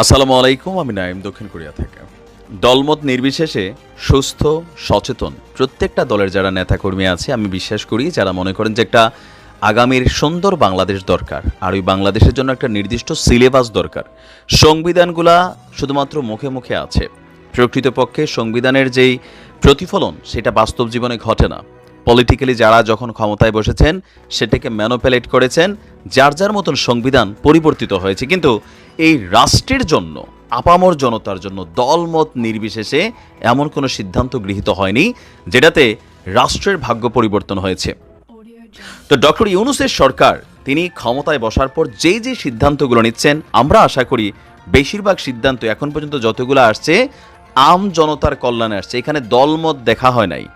আসসালামু আলাইকুম, আমি নাইম দক্ষিণ কোরিয়া থেকে। দলমত নির্বিশেষে সুস্থ, সচেতন প্রত্যেকটা দলের যারা নেতাকর্মী আছে, আমি বিশ্বাস করি যারা মনে করেন যে একটা আগামীর সুন্দর বাংলাদেশ দরকার, আর ওই বাংলাদেশের জন্য একটা নির্দিষ্ট সিলেবাস দরকার। সংবিধানগুলা শুধুমাত্র মুখে মুখে আছে। প্রকৃতপক্ষে সংবিধানের যেই প্রতিফলন, সেটা বাস্তব জীবনে ঘটে না। পলিটিক্যালি যারা যখন ক্ষমতায় বসেছেন, সেটাকে ম্যানোপ্যালেট করেছেন, যার যার মতন সংবিধান পরিবর্তিত হয়েছে। কিন্তু এই রাষ্ট্রের জন্য, আপামর জনতার জন্য দলমত নির্বিশেষে এমন কোনো সিদ্ধান্ত গৃহীত হয়নি, যেটাতে রাষ্ট্রের ভাগ্য পরিবর্তন হয়েছে। তো ডক্টর ইউনুসের সরকার, তিনি ক্ষমতায় বসার পর যে যে সিদ্ধান্তগুলো নিচ্ছেন, আমরা আশা করি বেশিরভাগ সিদ্ধান্ত এখন পর্যন্ত যতগুলো আসছে, আম জনতার কল্যাণে আসছে। এখানে দলমত দেখা হয় নাই।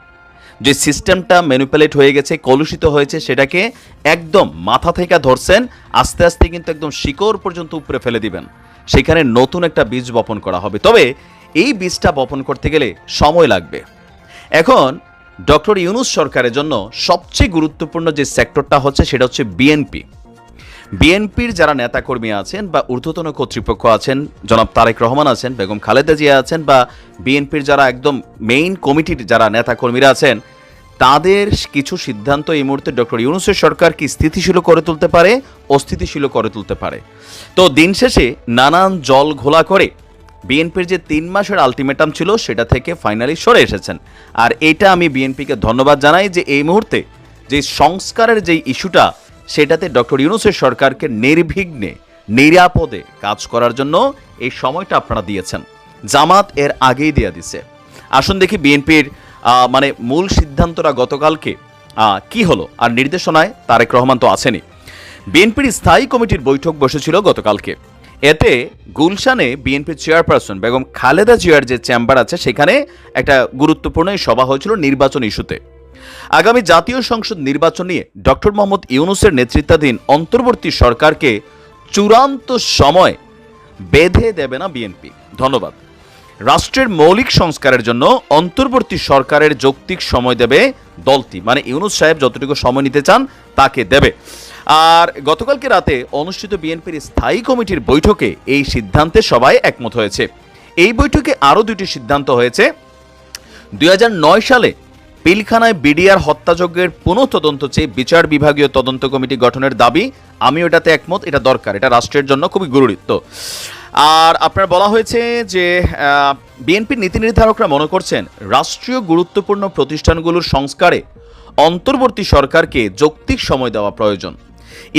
যে সিস্টেমটা ম্যানুপুলেট হয়ে গেছে, কলুষিত হয়েছে, সেটাকে একদম মাথা থেকে ধরছেন, আস্তে আস্তে কিন্তু একদম শিকড় পর্যন্ত উপরে ফেলে দিবেন। সেখানে নতুন একটা বীজ বপন করা হবে। তবে এই বীজটা বপন করতে গেলে সময় লাগবে। এখন ডক্টর ইউনুস সরকারের জন্য সবচেয়ে গুরুত্বপূর্ণ যে সেক্টরটা হচ্ছে, সেটা হচ্ছে বিএনপি বিএনপির যারা নেতাকর্মী আছেন বা ঊর্ধ্বতন কর্তৃপক্ষ আছেন, জনাব তারেক রহমান আছেন, বেগম খালেদা জিয়া আছেন বা বিএনপির যারা একদম মেইন কমিটির যারা নেতাকর্মীরা আছেন, তাদের কিছু সিদ্ধান্ত এই মুহূর্তে ডক্টর ইউনুসের সরকার কি স্থিতিশীল করে তুলতে পারে অস্থিতিশীল করে তুলতে পারে? তো দিন শেষে নানান জল ঘোলা করে বিএনপির যে তিন মাসের আলটিমেটাম ছিল, সেটা থেকে ফাইনালি সরে এসেছেন। আর এটা আমি বিএনপিকে ধন্যবাদ জানাই যে এই মুহূর্তে যে সংস্কারের যে ইস্যুটা সেটাতে ডক্টর ইউনুসের সরকারকে নির্বিঘ্নে, নিরাপদে কাজ করার জন্য এই সময়টা আপনারা দিয়েছেন। জামাত এর আগেই দিয়ে দিছে। আসুন দেখি বিএনপির মানে মূল সিদ্ধান্তটা গতকালকে কি হলো? আর নির্দেশনায় তারেক রহমান তো আসেনি বিএনপির স্থায়ী কমিটির বৈঠক বসেছিল গতকালকে। এতে গুলশানে বিএনপির চেয়ারপারসন বেগম খালেদা জিয়ার যে চেম্বার আছে, সেখানে একটা গুরুত্বপূর্ণ সভা হয়েছিল নির্বাচন ইস্যুতে। আগামী জাতীয় সংসদ নির্বাচন নিয়ে ডক্টর মোহাম্মদ ইউনুসের নেতৃত্বাধীন অন্তর্বর্তী সরকারকে চূড়ান্ত সময় বেঁধে দেবে না বিএনপি। ধন্যবাদ। রাষ্ট্রের মৌলিক সংস্কারের জন্য অন্তর্বর্তী সরকারের যৌক্তিক সময় দেবে দলটি মানে ইউনুস সাহেব যতটুকু সময় নিতে চান তাকে দেবে। আর গতকালকে রাতে অনুষ্ঠিত বিএনপির স্থায়ী কমিটির বৈঠকে এই সিদ্ধান্তে সবাই একমত হয়েছে। এই বৈঠকে আরও দুটি সিদ্ধান্ত হয়েছে। দুই হাজার নয় সালে পিলখানায় বিডিআর হত্যাযজ্ঞের পুনঃ তদন্ত চেয়ে বিচার বিভাগীয় তদন্ত কমিটি গঠনের দাবি আমি ওটাতে একমত, এটা দরকার, এটা রাষ্ট্রের জন্য খুবই গুরুত্ব। আর আপনার বলা হয়েছে যে বিএনপির নীতি নির্ধারকরা মনে করছেন, রাষ্ট্রীয় গুরুত্বপূর্ণ প্রতিষ্ঠানগুলোর সংস্কারে অন্তর্বর্তী সরকারকে যৌক্তিক সময় দেওয়া প্রয়োজন।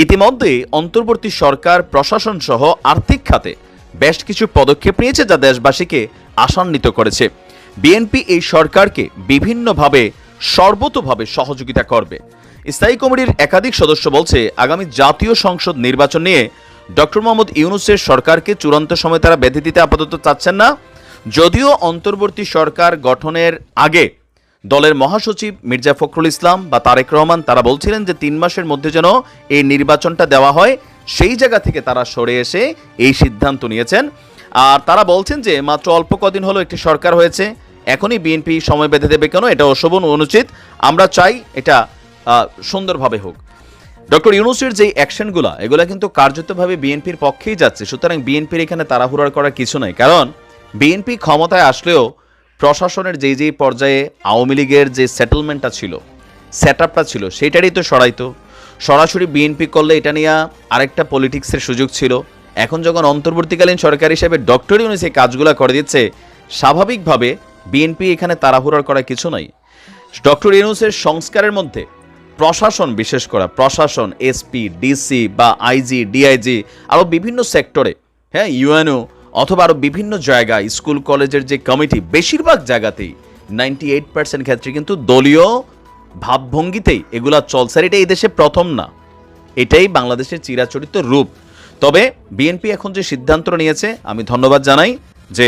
ইতিমধ্যে অন্তর্বর্তী সরকার, প্রশাসন সহ আর্থিক খাতে বেশ কিছু পদক্ষেপ নিয়েছে যা দেশবাসীকে আশান্বিত করেছে। বিএনপি এই সরকারকে বিভিন্নভাবে, সর্বতোভাবে সহযোগিতা করবে। স্থায়ী কমিটির একাধিক সদস্য বলছে, আগামী জাতীয় সংসদ নির্বাচন নিয়ে ডক্টর মোহাম্মদ ইউনুসের সরকারকে চূড়ান্ত সময় তারা বেঁধে দিতে আপাতত চাচ্ছেন না। যদিও অন্তর্বর্তী সরকার গঠনের আগে দলের মহাসচিব মির্জা ফখরুল ইসলাম বা তারেক রহমান তারা বলছিলেন যে তিন মাসের মধ্যে যেন এই নির্বাচনটা দেওয়া হয়, সেই জায়গা থেকে তারা সরে এসে এই সিদ্ধান্ত নিয়েছেন। আর তারা বলছেন যে মাত্র অল্প কদিন হলো একটি সরকার হয়েছে এখনই বিএনপি সময় বেঁধে দেবে কেন? এটা অশোভন অনুচিত। আমরা চাই এটা সুন্দরভাবে হোক। ডক্টর ইউনুসের যে অ্যাকশনগুলো, এগুলো কিন্তু কার্যতভাবে বিএনপির পক্ষেই যাচ্ছে। সুতরাং বিএনপির এখানে তাড়াহুড়ার করার কিছু নাই। কারণ বিএনপি ক্ষমতায় আসলেও প্রশাসনের যেই যেই পর্যায়ে আওয়ামী লীগের যে সেটেলমেন্টটা ছিল সেট আপটা ছিল, সেটারই তো সরাইতো। সরাসরি বিএনপি করলে এটা নিয়ে আরেকটা পলিটিক্সের সুযোগ ছিল। এখন যখন অন্তর্বর্তীকালীন সরকার হিসেবে ডক্টর ইউনুস এই কাজগুলো করে দিচ্ছে, স্বাভাবিকভাবে বিএনপি এখানে তাড়াহুড়ার করা কিছু নাই। ডক্টর ইউনুসের সংস্কারের মধ্যে প্রশাসন বিশেষ করা, প্রশাসন, এসপি, ডিসি বা আইজি, ডিআইজি আরও বিভিন্ন সেক্টরে হ্যাঁ ইউএনও অথবা আরও বিভিন্ন জায়গায়, স্কুল, কলেজের যে কমিটি, বেশিরভাগ জায়গাতেই নাইনটি এইট পার্সেন্ট ক্ষেত্রে কিন্তু দলীয় ভাবভঙ্গিতেই এগুলা চলছে। আর এটা এই দেশে প্রথম না। এটাই বাংলাদেশের চিরাচরিত রূপ। তবে বিএনপি এখন যে সিদ্ধান্ত নিয়েছে, আমি ধন্যবাদ জানাই যে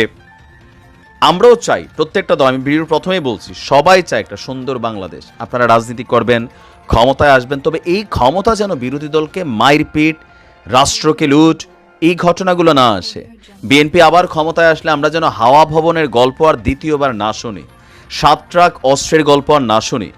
আমরাও চাই, প্রত্যেকটা দল, আমি ভিডিওর প্রথমেই বলছি, সবাই চায় একটা সুন্দর বাংলাদেশ। আপনারা রাজনীতি করবেন, ক্ষমতায় আসবেন, তবে এই ক্ষমতা যেন বিরোধী দলকে মায়ের পিট রাষ্ট্রকে লুট, এই ঘটনাগুলো না আসে। বিএনপি আবার ক্ষমতায় আসলে আমরা যেন হাওয়া ভবনের গল্প আর দ্বিতীয়বার না শুনি সাত ট্রাক অস্ত্রের গল্প আর না শুনি।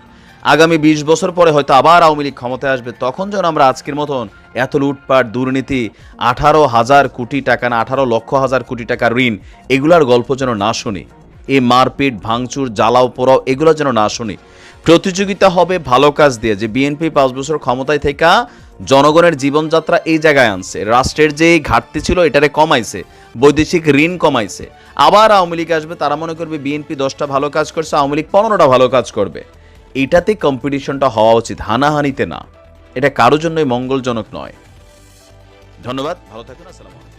আগামী বিশ বছর পরে হয়তো আবার আওয়ামী লীগ ক্ষমতায় আসবে, তখন যেন আমরা আজকের মতন এত লুটপাট, দুর্নীতি, আঠারো হাজার কোটি টাকা না, আঠারো লক্ষ হাজার কোটি টাকা ঋণ, এগুলার গল্প যেন না শুনি। এই মারপিট, ভাঙচুর, জ্বালাও পোড়াও, এগুলো যেন না শুনি। প্রতিযোগিতা হবে ভালো কাজ দিয়ে, যে বিএনপি পাঁচ বছর ক্ষমতায় থেকে জনগণের জীবনযাত্রা এই জায়গায় আনছে। রাষ্ট্রের যে ঘাটতি ছিল, এটারে কমাইছে। বৈদেশিক ঋণ কমাইছে। আবার আওয়ামী লীগ আসবে, তারা মনে করবে বিএনপি দশটা ভালো কাজ করছে, আওয়ামী লীগ পনেরোটা ভালো কাজ করবে। এটাতে কম্পিটিশনটা হওয়া উচিত, হানাহানিতে না। এটা কারোর জন্যই মঙ্গলজনক নয়। ধন্যবাদ ভালো থাকুন আসসালামু